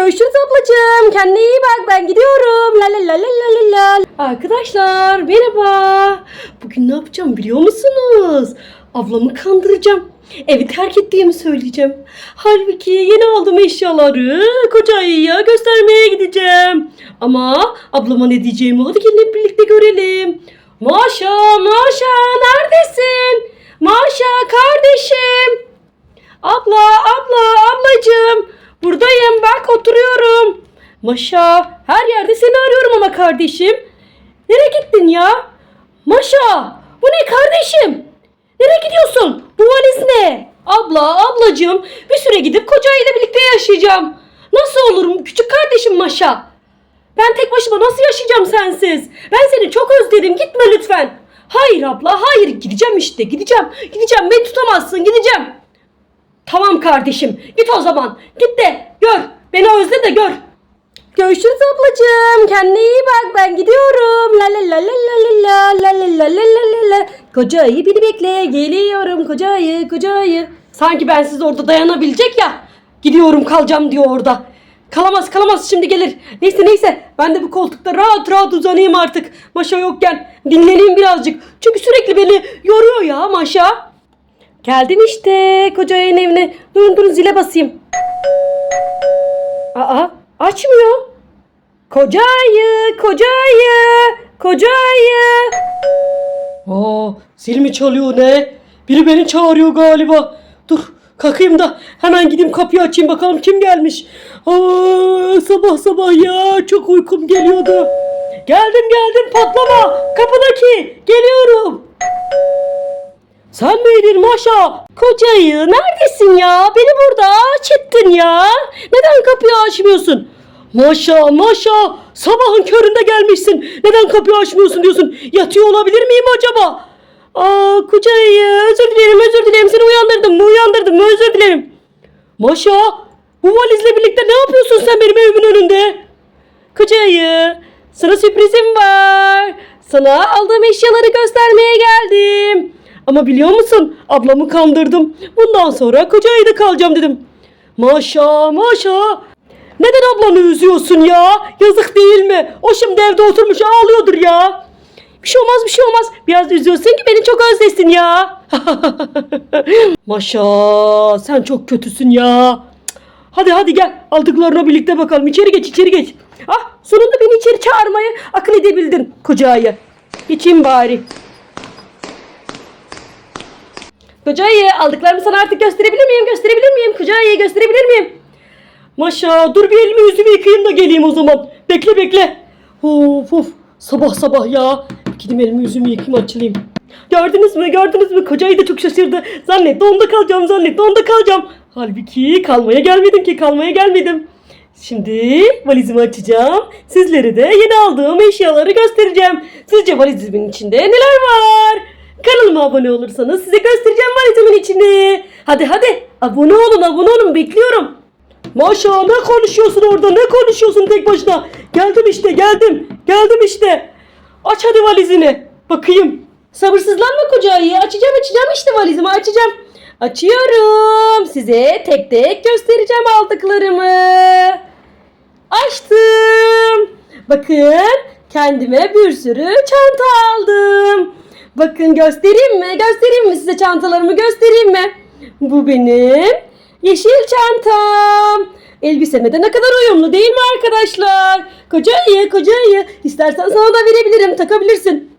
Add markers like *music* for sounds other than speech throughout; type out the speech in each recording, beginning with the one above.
Görüşürüz ablacığım. Kendine iyi bak. Ben gidiyorum. La la la la la la la. Arkadaşlar merhaba. Bugün ne yapacağım biliyor musunuz? Ablamı kandıracağım. Evi terk ettiğimi söyleyeceğim. Halbuki yeni aldığım eşyaları kocaya göstermeye gideceğim. Ama ablama ne diyeceğimi hadi gelin hep birlikte görelim. Maşa, Maşa neredesin? Maşa kardeşim. Abla, abla, ablacığım. Buradayım bak oturuyorum. Maşa her yerde seni arıyorum ama kardeşim. Nereye gittin ya? Maşa bu ne kardeşim? Nereye gidiyorsun? Bu valiz ne? Abla, ablacığım bir süre gidip kocayla birlikte yaşayacağım. Nasıl olurum küçük kardeşim Maşa? Ben tek başıma nasıl yaşayacağım sensiz? Ben seni çok özledim gitme lütfen. Hayır abla hayır gideceğim işte gideceğim. Gideceğim beni tutamazsın gideceğim. Tamam kardeşim. Git o zaman. Git de gör. Beni özle de gör. Görüşürüz ablacığım. Kendine iyi bak. Ben gidiyorum. La la la la la la la la la la la la la. Koca ayı beni bekle. Geliyorum koca ayı koca ayı. Sanki ben siz orada dayanabilecek ya. Gidiyorum kalacağım diyor orada. Kalamaz kalamaz şimdi gelir. Neyse neyse ben de bu koltukta rahat rahat uzanayım artık. Maşa yokken dinleneyim birazcık. Çünkü sürekli beni yoruyor ya Maşa. Geldim işte koca ayın evine. Durun durun zile basayım. Aa açmıyor. Koca ayı, koca ayı, koca. Aa zil mi çalıyor ne? Biri beni çağırıyor galiba. Dur kalkayım da hemen gideyim kapıyı açayım bakalım kim gelmiş. Aa, sabah sabah ya çok uykum geliyordu. Geldim geldim patlama kapıdaki geliyorum. Sen miydin Maşa? Kocayı neredesin ya? Beni burada aç ettin ya. Neden kapıyı açmıyorsun? Maşa maşa sabahın köründe gelmişsin. Neden kapıyı açmıyorsun diyorsun. Yatıyor olabilir miyim acaba? Aa kocayı özür dilerim özür dilerim seni uyandırdım uyandırdım özür dilerim. Maşa bu valizle birlikte ne yapıyorsun sen benim evimin önünde? Kocayı sana sürprizim var. Sana aldığım eşyaları göstermeye geldim. Ama biliyor musun ablamı kandırdım. Bundan sonra koca ayda kalacağım dedim. Maşa maşa. Neden ablanı üzüyorsun ya? Yazık değil mi? O şimdi evde oturmuş ağlıyordur ya. Bir şey olmaz bir şey olmaz. Biraz üzüyorsun ki beni çok özlesin ya. *laughs* Maşa sen çok kötüsün ya. Hadi hadi gel aldıklarına birlikte bakalım. İçeri geç içeri geç. Ah sonunda beni içeri çağırmayı akıl edebildin koca ayı. Geçeyim bari. Koca ayı aldıklarımı sana artık gösterebilir miyim? Gösterebilir miyim? Koca ayı gösterebilir miyim? Maşa dur bir elimi yüzümü yıkayayım da geleyim o zaman. Bekle bekle. Of of sabah sabah ya. Gideyim elimi yüzümü yıkayayım açılayım. Gördünüz mü gördünüz mü kocayı da çok şaşırdı. Zannetti onda kalacağım zannetti onda kalacağım. Halbuki kalmaya gelmedim ki kalmaya gelmedim. Şimdi valizimi açacağım. Sizlere de yeni aldığım eşyaları göstereceğim. Sizce valizimin içinde neler var? Kanalıma abone olursanız size göstereceğim valizimin içini. Hadi hadi abone olun abone olun bekliyorum. Maşa ne konuşuyorsun orada ne konuşuyorsun tek başına? Geldim işte geldim geldim işte. Aç hadi valizini bakayım. Sabırsızlanma koca ayı açacağım açacağım işte valizimi açacağım. Açıyorum size tek tek göstereceğim aldıklarımı. Açtım. Bakın kendime bir sürü çanta aldım. Bakın göstereyim mi? Göstereyim mi size çantalarımı göstereyim mi? Bu benim yeşil çantam. Elbiseme de ne kadar uyumlu değil mi arkadaşlar? Koca ayı, koca ayı. İstersen sana da verebilirim, takabilirsin.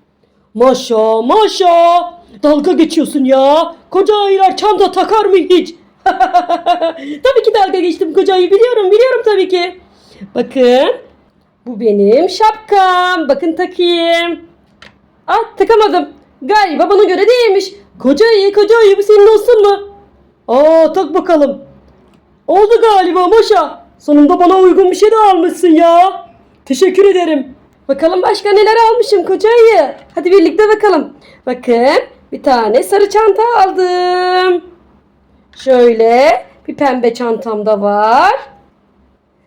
Maşa, maşa. Dalga geçiyorsun ya. Koca ayılar çanta takar mı hiç? *laughs* tabii ki dalga geçtim koca ayı biliyorum, biliyorum tabii ki. Bakın. Bu benim şapkam. Bakın takayım. Ah takamadım. Galiba bana göre değilmiş. Koca ayı koca ayı bu senin olsun mu? Aa tak bakalım. Oldu galiba Maşa. Sonunda bana uygun bir şey de almışsın ya. Teşekkür ederim. Bakalım başka neler almışım koca ayı. Hadi birlikte bakalım. Bakın bir tane sarı çanta aldım. Şöyle bir pembe çantam da var.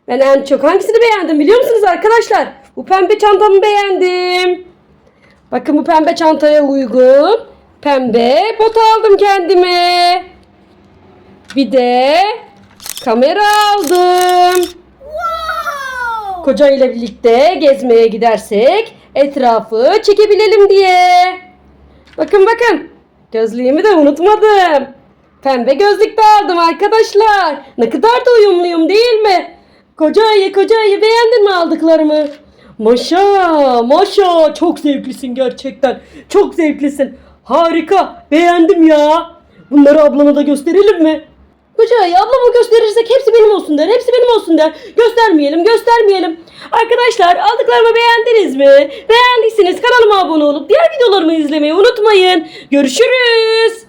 Ben en çok hangisini beğendim biliyor musunuz arkadaşlar? Bu pembe çantamı beğendim. Bakın bu pembe çantaya uygun. Pembe bot aldım kendime. Bir de kamera aldım. Koca ile birlikte gezmeye gidersek etrafı çekebilelim diye. Bakın bakın. Gözlüğümü de unutmadım. Pembe gözlük de aldım arkadaşlar. Ne kadar da uyumluyum değil mi? Koca ayı koca ayı beğendin mi aldıklarımı? Maşa maşa çok zevklisin gerçekten. Çok zevklisin. Harika beğendim ya. Bunları ablana da gösterelim mi? Koca ayı ablama gösterirsek hepsi benim olsun der. Hepsi benim olsun der. Göstermeyelim göstermeyelim. Arkadaşlar aldıklarımı beğendiniz mi? Beğendiyseniz kanalıma abone olup diğer videolarımı izlemeyi unutmayın. Görüşürüz.